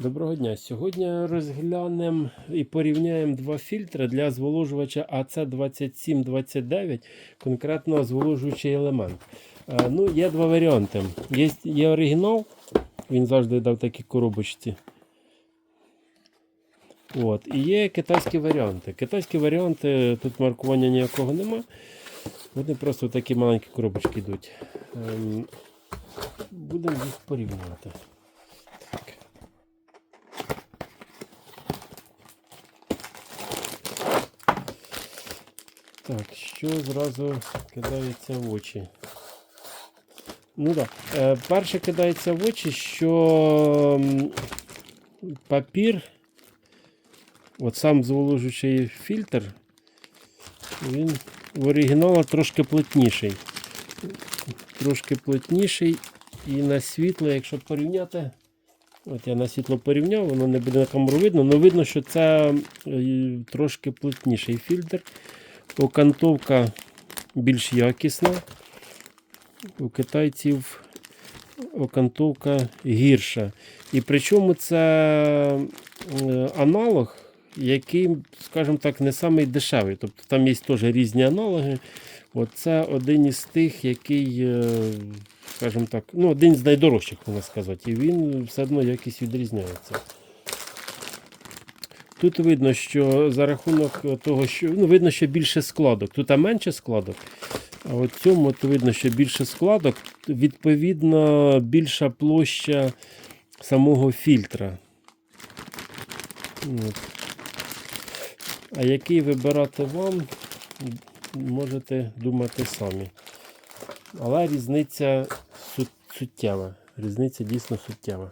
Доброго дня. Сьогодні розглянемо і порівняємо два фільтри для зволожувача АЦ2729, конкретно зволожуючий елемент. Е, Ну, є два варіанти. Є, є оригінал, він завжди дав такі коробочці. От. І є китайські варіанти. Китайські варіанти, тут маркування ніякого нема. Вони просто такі маленькі коробочки йдуть. Ем, Будемо їх порівнювати. Так, що зразу кидається в очі? Ну так. Да. Е, перше кидається в очі, що папір, от сам зволожуючий фільтр, він в оригіналі трошки плотніший. Трошки плотніший і на світло, якщо порівняти. От я на світло порівняв, воно не буде на камеру видно, але видно, що це трошки плотніший фільтр. Окантовка більш якісна. У китайців окантовка гірша. І причому це е, аналог, який, скажімо так, не самий дешевий. Тобто там є теж різні аналоги. От це один із тих, який, е, скажімо так, ну, один з найдорожчих, можна сказати. І він все одно якісь відрізняється. Тут видно, що за рахунок того, що ну, видно, що більше складок. Тут а менше складок. А от цьому то видно, що більше складок, відповідно, більша площа самого фільтра. От. А який вибирати вам, можете думати самі. Але різниця суттєва. Різниця дійсно суттєва.